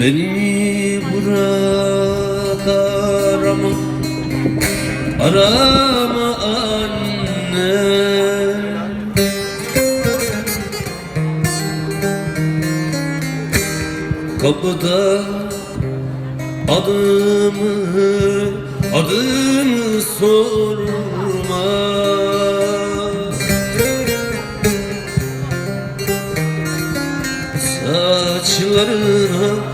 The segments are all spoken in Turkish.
Beni burada arama Arama anne. Kapıda adımı adımı sorma. Saçlarına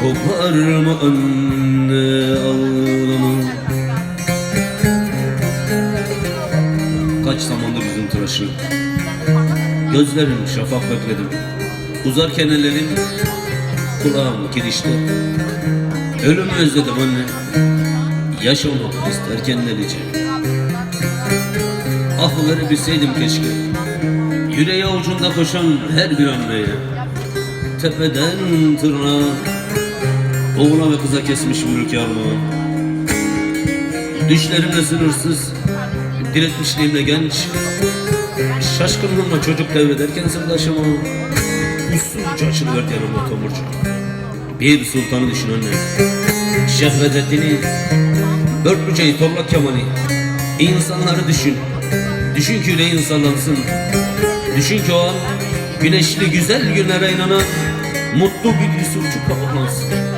Koparma anne ağlama. Kaç zamandır yüzüm tıraşı. Gözlerim şafak bekledim Uzarken ellerim Kulağım kirişte Ölümü özledim anne. Yaşamak isterken delice. Ah verebilseydim keşke. Yüreği avucunda koşan her bir anneye Tepeden tırnağa Oğula ve kıza kesmiş mülk armağan Düşlerimle sınırsız Diretmişliğimle genç Şaşkınlığımla çocuk devrederken sırdaşıma Usulca açılıverdi yanımda tomurcuk. Bir sultanı düşün anne Şehvezettin'i Dörtlüceyi Torlak Kemal'i İnsanları düşün. Düşün ki yüreğin sallansın Düşün ki o an Güneşli güzel günlere inanan Mutlu bir Yusufçuk kaplansın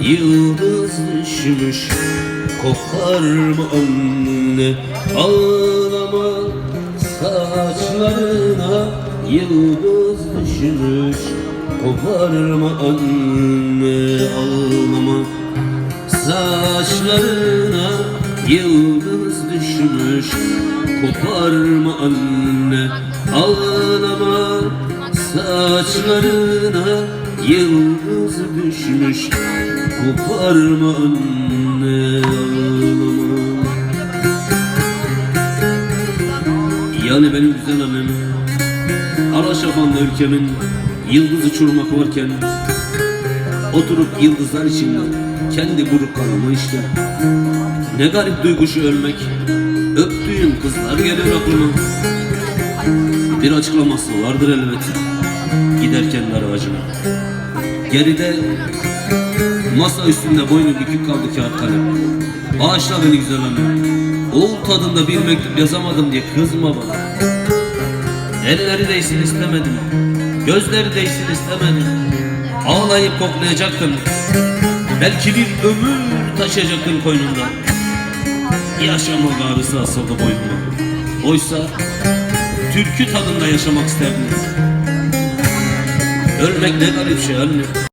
yıldız düşmüş Koparma anne? Ağlama Saçlarına yıldız düşmüş Koparma anne? Ağlama Saçlarına yıldız düşmüş Koparma anne? Ağlama Saçlarına yıldız düşmüş Koparma ağlama Yani benim güzel annem Araşafan'da ülkemin Yıldız uçurmak varken Oturup yıldızlar içinde Kendi buruk kanımı işte Ne garip duygusu ölmek Öptüğüm kızlar gelir aklıma. Bir açıklaması vardır elbet Giderken dar ağacına Geride Masa üstünde boynu bükük kaldı kağıt kalem. Bağışla beni güzel anne Oğul tadında bir mektup yazamadım diye kızma bana. Elleri değsin istemedim. Gözleri değsin istemedim. Ağlayıp koklayacaktım. Belki bir ömür taşıyacaktım koynumda. Yaşama ağrısı asıldı boynuma. Oysa türkü tadında yaşamak isterdim Ölmek ne garip şey anne